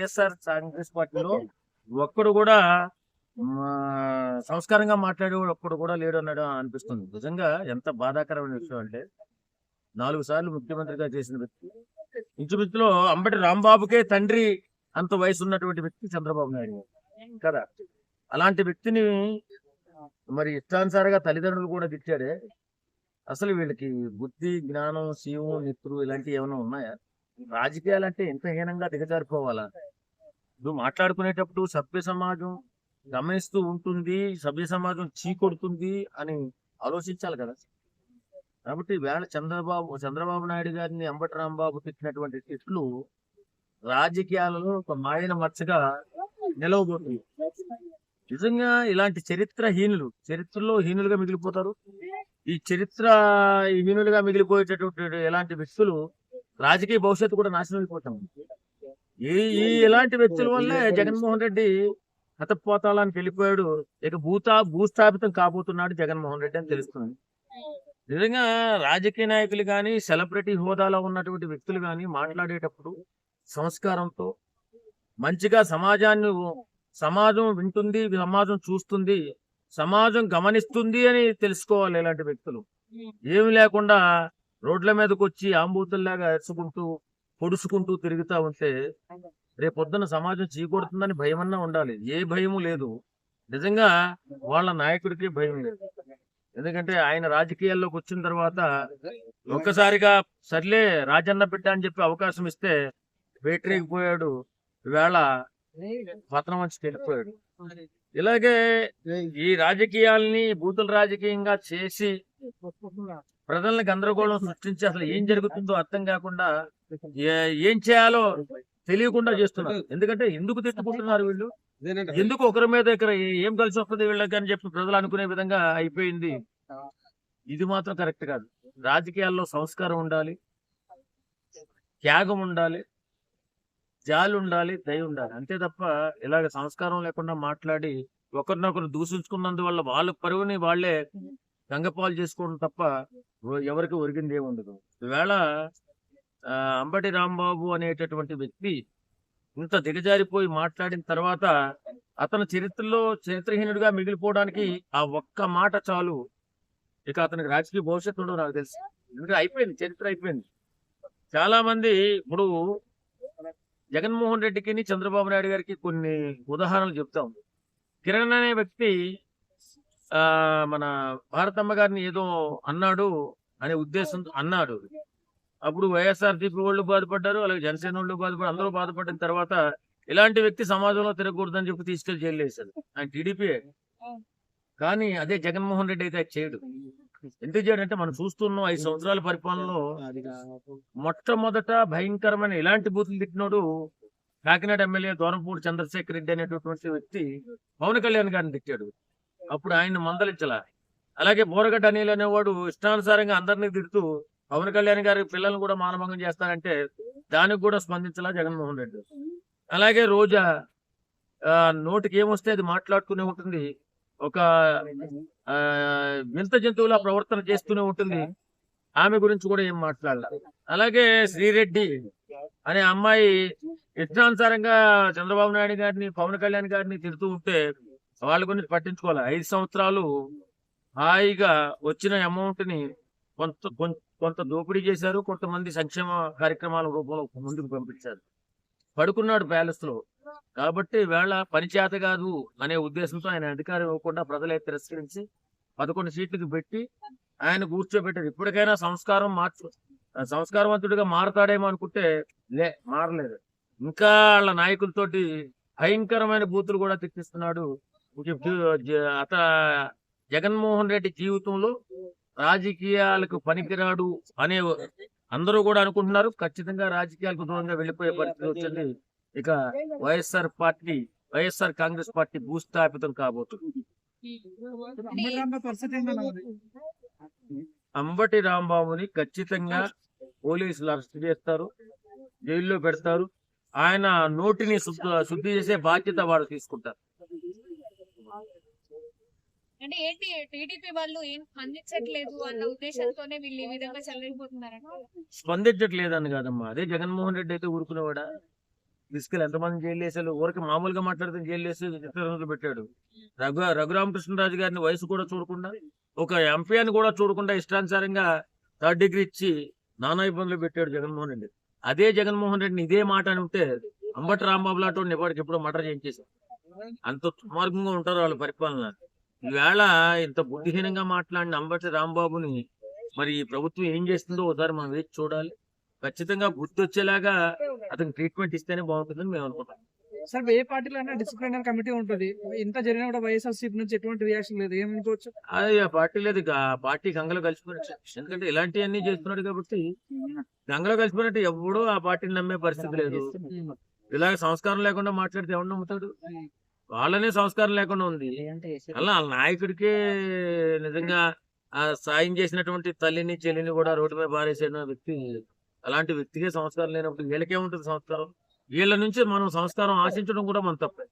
వైఎస్ఆర్ కాంగ్రెస్ పార్టీలో ఒక్కడు కూడా సంస్కారంగా మాట్లాడేవాడు ఒక్కడు కూడా లేడు అన్నాడు అనిపిస్తుంది. నిజంగా ఎంత బాధాకరమైన విషయం అంటే నాలుగు సార్లు ముఖ్యమంత్రిగా చేసిన వ్యక్తి ఇంచుమించులో అంబటి రాంబాబుకే తండ్రి అంత వయసు ఉన్నటువంటి వ్యక్తి చంద్రబాబు నాయుడు. కదా? అలాంటి వ్యక్తిని మరి ఇష్టానుసారంగా తల్లిదండ్రులు కూడా తిట్టాడే అసలు వీళ్ళకి బుద్ధి జ్ఞానం శివం నిత్రులు ఇలాంటివి ఏమైనా ఉన్నాయా? రాజకీయాలు అంటే ఎంత హీనంగా దిగజారిపోవాలా? నువ్వు మాట్లాడుకునేటప్పుడు సభ్య సమాజం గమనిస్తూ ఉంటుంది సభ్య సమాజం చీకొడుతుంది అని ఆలోచించాలి కదా. కాబట్టి వేళ చంద్రబాబు చంద్రబాబు నాయుడు గారిని అంబటి రాంబాబు తిట్టినటువంటి తిట్లు రాజకీయాలలో ఒక మాయన మచ్చగా నిలవబోతుంది నిజంగా ఇలాంటి చరిత్రహీనులు చరిత్రలో హీనులుగా మిగిలిపోతారు. ఈ చరిత్ర హీనులుగా మిగిలిపోయేటటువంటి ఇలాంటి వ్యక్తులు రాజకీయ భవిష్యత్తు కూడా నాశనం అయిపోతాం ఈ ఈ ఇలాంటి వ్యక్తుల వల్లే జగన్మోహన్ రెడ్డి హతపోతాళానికి వెళ్ళిపోయాడు. ఇక భూతా భూస్థాపితం కాబోతున్నాడు జగన్మోహన్ రెడ్డి అని తెలుస్తుంది. నిజంగా రాజకీయ నాయకులు కానీ సెలబ్రిటీ హోదాలో ఉన్నటువంటి వ్యక్తులు కానీ మాట్లాడేటప్పుడు సంస్కారంతో మంచిగా సమాజాన్ని సమాజం వింటుంది సమాజం చూస్తుంది సమాజం గమనిస్తుంది అని తెలుసుకోవాలి ఇలాంటి వ్యక్తులు. ఏమి లేకుండా రోడ్ల మీదకి వచ్చి ఆంబూతుల్లాగా ఎరుచుకుంటూ పొడుచుకుంటూ తిరుగుతా ఉంటే రేపొద్దున సమాజం చీకొడుతుందని భయమన్నా ఉండాలి. ఏ భయము లేదు. నిజంగా వాళ్ళ నాయకుడికి భయం లేదు. ఎందుకంటే ఆయన రాజకీయాల్లోకి వచ్చిన తర్వాత ఒక్కసారిగా సర్లే రాజన్న బిడ్డ అని చెప్పి అవకాశం ఇస్తే పోయాడు. ఈవేళ పతనం వచ్చి వెళ్ళిపోయాడు ఇలాగే ఈ రాజకీయాల్ని బూతుల రాజకీయంగా చేసి ప్రజల్ని గందరగోళం సృష్టించి అసలు ఏం జరుగుతుందో అర్థం కాకుండా ఏ- చేయాలో తెలియకుండా చేస్తున్నారు. ఎందుకంటే ఎందుకు తిట్టుకుంటున్నారు వీళ్ళు? ఎందుకు ఒకరి మీద ఇక్కడ ఏ- కలిసి వస్తుంది వీళ్ళకి అని చెప్పి ప్రజలు అనుకునే విధంగా అయిపోయింది. ఇది మాత్రం కరెక్ట్ కాదు. రాజకీయాల్లో సంస్కారం ఉండాలి. త్యాగం ఉండాలి. జాలి ఉండాలి. దయ ఉండాలి. అంతే తప్ప ఇలాగ సంస్కారం లేకుండా మాట్లాడి ఒకరినొకరు దూషించుకున్నందువల్ల వాళ్ళ పరువుని వాళ్ళే గంగపాలు చేసుకోవడం తప్ప ఎవరికి ఒరిగింది ఏమి ఉండదు ఈవేళ అంబటి రాంబాబు అనేటటువంటి వ్యక్తి ఇంత దిగజారిపోయి మాట్లాడిన తర్వాత అతను చరిత్రలో చరిత్రహీనుడిగా మిగిలిపోవడానికి ఆ ఒక్క మాట చాలు. ఇక అతనికి రాజకీయ భవిష్యత్తు ఉండదు నాకు తెలుసు. ఎందుకంటే అయిపోయింది చరిత్ర అయిపోయింది. చాలా మంది ఇప్పుడు జగన్మోహన్ రెడ్డికి చంద్రబాబు నాయుడు గారికి కొన్ని ఉదాహరణలు చెప్తాం. కిరణ్ అనే వ్యక్తి మన భారతమ్మ గారిని ఏదో అన్నాడు అనే ఉద్దేశంతో అన్నాడు. అప్పుడు వైఎస్ఆర్సీపీ వాళ్ళు బాధపడ్డారు అలాగే జనసేన వాళ్ళు బాధపడ్డారు అందరూ బాధపడిన తర్వాత ఇలాంటి వ్యక్తి సమాజంలో తిరగకూడదని చెప్పి తీసుకెళ్ళి జైలు వేశారు ఆయన టీడీపీ. కానీ అదే జగన్మోహన్ రెడ్డి అయితే చేయడు. ఎందుకు చేయడంటే మనం చూస్తున్నాం ఐదు సంవత్సరాల పరిపాలనలో మొట్టమొదట భయంకరమైన ఇలాంటి బూతులు తిట్టినోడు కాకినాడ ఎమ్మెల్యే దూరంపూడి చంద్రశేఖర్ రెడ్డి అనేటటువంటి వ్యక్తి పవన్ కళ్యాణ్ గారిని తిట్టాడు. అప్పుడు ఆయన మందలించలా. అలాగే బోరగడ్డ అనిల్ అనేవాడు ఇష్టానుసారంగా అందరినీ తిడుతూ పవన్ కళ్యాణ్ గారి పిల్లల్ని కూడా మానభంగం చేస్తారంటే దానికి కూడా స్పందించలా జగన్మోహన్ రెడ్డి అలాగే రోజా ఆ, నోటికి ఏమొస్తే అది మాట్లాడుతూనే ఉంటుంది. ఒక వింత జంతువుల ప్రవర్తన చేస్తూనే ఉంటుంది. ఆమె గురించి కూడా ఏం మాట్లాడాలి. అలాగే శ్రీరెడ్డి అనే అమ్మాయి ఇష్టానుసారంగా చంద్రబాబు నాయుడు గారిని పవన్ కళ్యాణ్ గారిని తిడుతూ ఉంటే వాళ్ళ గురించి పట్టించుకోవాలి. ఐదు సంవత్సరాలు హాయిగా వచ్చిన అమౌంట్ని కొంత కొంత దోపిడీ చేశారు. కొంతమంది సంక్షేమ కార్యక్రమాల రూపంలో ముందుకు పంపించారు. పడుకున్నాడు ప్యాలెస్లో కాబట్టి వేళ పనిచేత కాదు అనే ఉద్దేశంతో ఆయన అధికారం ఇవ్వకుండా ప్రజలే తిరస్కరించి పదకొండు సీట్లకు పెట్టి ఆయన కూర్చోబెట్టారు. ఇప్పటికైనా సంస్కారం మార్చు ఆ సంస్కారవంతుడిగా మారతాడేమో అనుకుంటే లే మారలేదు. ఇంకా వాళ్ళ నాయకులతోటి భయంకరమైన బూతులు కూడా తెప్పిస్తున్నాడు అత జగన్మోహన్ రెడ్డి జీవితంలో రాజకీయాలకు పనికిరాడు అనే అందరూ కూడా అనుకుంటున్నారు. ఖచ్చితంగా రాజకీయాలకు దూరంగా వెళ్ళిపోయే పరిస్థితి వచ్చింది ఇక వైఎస్ఆర్ పార్టీ వైఎస్ఆర్ కాంగ్రెస్ పార్టీ భూస్థాపితం కాబోతుంది? అంబటి రాంబాబుని ఖచ్చితంగా పోలీసులు అరెస్ట్ చేస్తారు జైల్లో పెడతారు. ఆయన నోటిని శుద్ధి చేసే బాధ్యత వాడు తీసుకుంటారు. అంటే ఏంటి టీడీపీ వాళ్ళు ఏం స్పందించట్లేదు అన్న ఉద్దేశంతోనే వీళ్ళు ఈ విధంగా చెలరైపోతున్నారంట అని కాదమ్మా. అదే జగన్మోహన్ రెడ్డి అయితే ఊరుకునేవాడా? తీసుకెళ్ళి ఎంతమంది జైలు వేసారు? ఊరికి మామూలుగా మాట్లాడితే జైలు వేసి చిత్రంలో పెట్టాడు. రఘు రఘురామకృష్ణరాజు గారిని వయసు కూడా చూడకుండా ఒక ఎంపీ అని కూడా చూడకుండా ఇష్టానుసారంగా థర్డ్ డిగ్రీ ఇచ్చి నానా ఇబ్బందులు పెట్టాడు జగన్మోహన్ రెడ్డి. అదే జగన్మోహన్ రెడ్డిని ఇదే మాట అని ఉంటే అంబటి రాంబాబు లాంటి వాడిని ఎప్పటికెప్పుడు మటర్ చేయించేశారు అంత దుర్మార్గంగా ఉంటారు వాళ్ళ పరిపాలన. ఈవేళ ఇంత బుద్ధిహీనంగా మాట్లాడిన అంబటి రాంబాబుని మరి ఈ ప్రభుత్వం ఏం చేస్తుందో ఒకసారి మనం వేచి చూడాలి. ఖచ్చితంగా బుద్ధి వచ్చేలాగా అతనికి ట్రీట్మెంట్ ఇస్తేనే బాగుంటుందని మేము అనుకుంటాం సార్ ఏ పార్టీలో అయినా డిసిప్లినరీ కమిటీ ఉంటుంది. ఇంత జరిగినా కూడా వైఎస్ఆర్సీపీ నుంచి ఎటువంటి రియాక్షన్ లేదు. ఏమనుకోవచ్చు? అది ఆ పార్టీ లేదు. పార్టీ గంగలో కలిసిపోయినట్టు. ఎందుకంటే ఇలాంటివన్నీ చేస్తున్నాడు కాబట్టి గంగలో కలిసిపోయినట్టు ఎవడూ ఆ పార్టీని నమ్మే పరిస్థితి లేదు. ఇలాగ సంస్కారం లేకుండా మాట్లాడితే ఎవడు నమ్ముతాడు? వాళ్ళనే సంస్కారం లేకుండా ఉంది. అలా వాళ్ళ నాయకుడికే నిజంగా ఆ సాయం చేసినటువంటి తల్లిని చెల్లిని కూడా రోడ్డు మీద బారేసిన వ్యక్తి అలాంటి వ్యక్తికే సంస్కారం లేనప్పుడు వీళ్ళకే ఉంటుంది సంస్కారం. వీళ్ళ నుంచి మనం సంస్కారం ఆశించడం కూడా మన తప్పే.